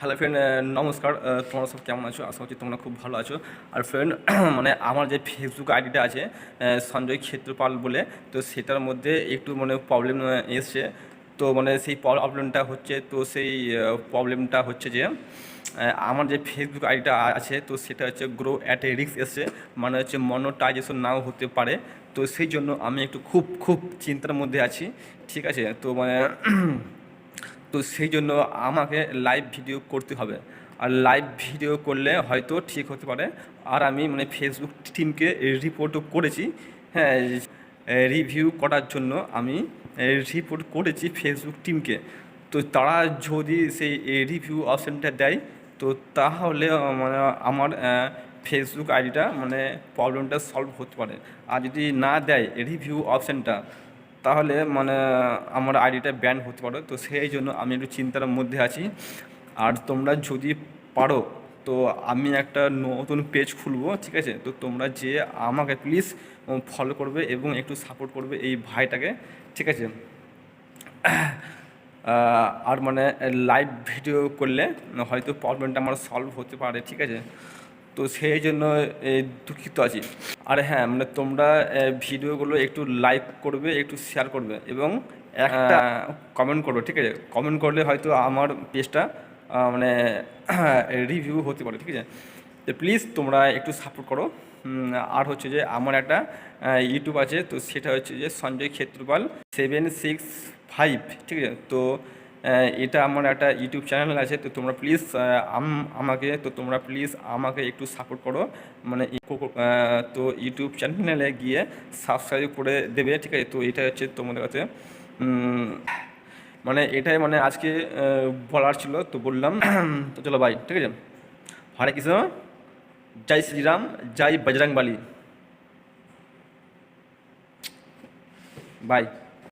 Hello friend নমস্কার। তোমরা সব কেমন আছো? আশা করছি তোমরা খুব ভালো আছো। আর ফ্রেন্ড মানে আমার যে ফেসবুক আইডিটা আছে সঞ্জয় ক্ষেত্রপাল বলে, তো সেটার মধ্যে একটু মানে প্রবলেম এসছে। তো মানে সেই প্রবলেমটা হচ্ছে, তো সেই প্রবলেমটা হচ্ছে যে আমার যে ফেসবুক আইডিটা আছে, তো সেটা হচ্ছে গ্রো অ্যাট এ রিক্স এসছে। মানে হচ্ছে মনোটাইজেশন নাও হতে পারে। তো সেই জন্য আমি একটু খুব খুব চিন্তার মধ্যে আছি। ঠিক আছে? তো মানে তো সেই জন্য আমাকে লাইভ ভিডিও করতে হবে। আর লাইভ ভিডিও করলে হয়তো ঠিক হতে পারে। আর আমি মানে ফেসবুক টিমকে রিপোর্টও করেছি। হ্যাঁ রিভিউ করার জন্য আমি রিপোর্ট করেছি ফেসবুক টিমকে তো তারা যদি সেই রিভিউ অপশানটা দেয়, তো তাহলে মানে আমার ফেসবুক আইডিটা মানে প্রবলেমটা সলভ হতে পারে। আর যদি না দেয় রিভিউ অপশানটা তাহলে মানে আমার আইডিটা ব্যান হতে পারে। তো সেই জন্য আমি একটু চিন্তার মধ্যে আছি। আর তোমরা যদি পারো, তো আমি একটা নতুন পেজ খুলবো, ঠিক আছে? তো তোমরা যে আমাকে প্লিজ ফলো করবে এবং একটু সাপোর্ট করবে এই ভাইটাকে, ঠিক আছে? আর মানে লাইভ ভিডিও করলে হয়তো প্রবলেমটা আমার সলভ হতে পারে, ঠিক আছে? তো সেই জন্য দুঃখিত আছি। আর হ্যাঁ মানে তোমরা ভিডিওগুলো একটু লাইক করবে একটু শেয়ার করবে এবং একটা কমেন্ট করবে ঠিক আছে? কমেন্ট করলে হয়তো আমার পেজটা মানে রিভিউ হতে পারে ঠিক আছে? তো প্লিজ তোমরা একটু সাপোর্ট করো। আর হচ্ছে যে আমার একটা ইউটিউব আছে তো সেটা হচ্ছে যে Sanjay Kshetrapal seven six five ঠিক আছে? তো এটা আমার একটা ইউটিউব চ্যানেল আছে, তো তোমরা প্লিজ আমাকে, তো তোমরা প্লিজ আমাকে একটু সাপোর্ট করো। মানে তো ইউটিউব চ্যানেলে গিয়ে সাবস্ক্রাইব করে দেবে, ঠিক আছে? তো এটা হচ্ছে তোমাদের কাছে। মানে এটাই মানে আজকে বলার ছিল, তো বললাম। তো চলো ভাই ঠিক আছে? হরে কৃষ্ণ, জয় শ্রীরাম, জয় বজরং বালি বাই